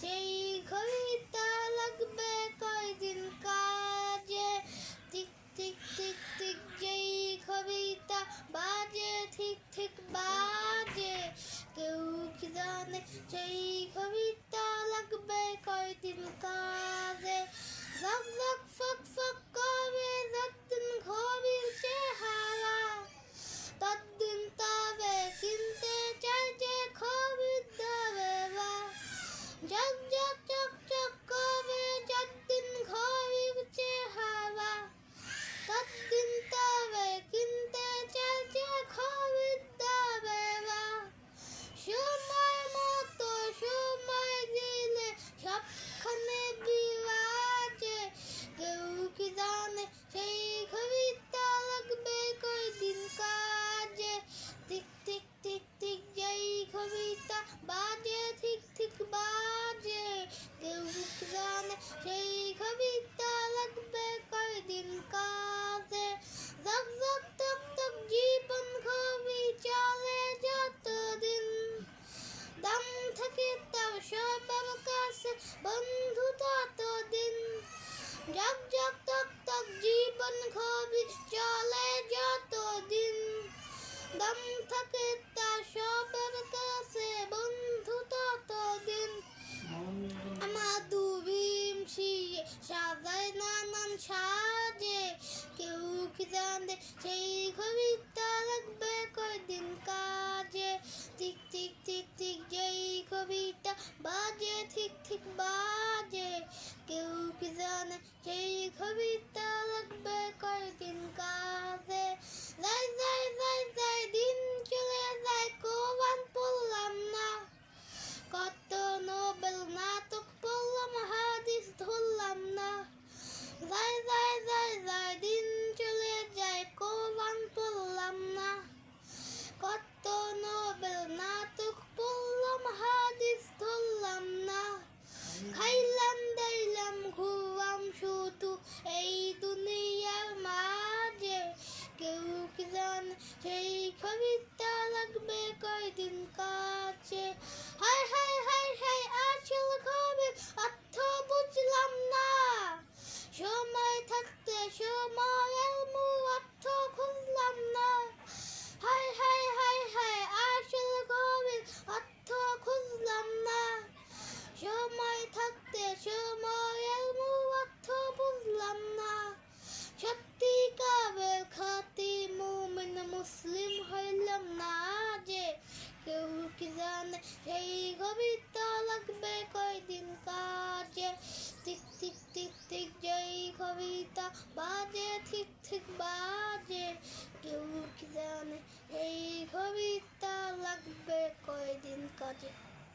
সেই কবিতা লাগবে কয়দিন কাজে? ঠিক ঠিক ঠিক ঠিক যেই কবিতা বাজে, ঠিক ঠিক বাজে। কেউ কি জানে সেই কবিতা লাগবে কয়দিন কাজে? জক জক ফক ফক সেই কবিতা লাগবে কয়দিন কাজে। জক জক তক তক জীবন কবি চলে যতদিন। দাম থাকে তাও সব আমার কাছে, বন্ধু ততদিন। জক জক তক সাজায় নানান সাজে, কেউ কি জানে সেই কবিতা লাগবে কয়দিন কাজে। ঠিক ঠিক ঠিক ঠিক যেই কবিতা বাজে ঠিক ঠিক বাজে। কেউ কি জানে সেই কবিতা লাগবে কয়দিন জানে সেই কবিতা লাগবে কয়দিন কাছে। হাই হাই হাই হাই আসল কবি, অর্থ বুঝলাম না। সময় থাকতে সময় অর্থ খুঁজলাম না। হাই হাই জানে সেই কবিতা লাগবে কয়দিন কাজে? টিক টিক টিক টিক, যেই কবিতা বাজে ঠিক ঠিক বাজে। কেউ কি জানে সেই কবিতা লাগবে কয়দিন কাজে?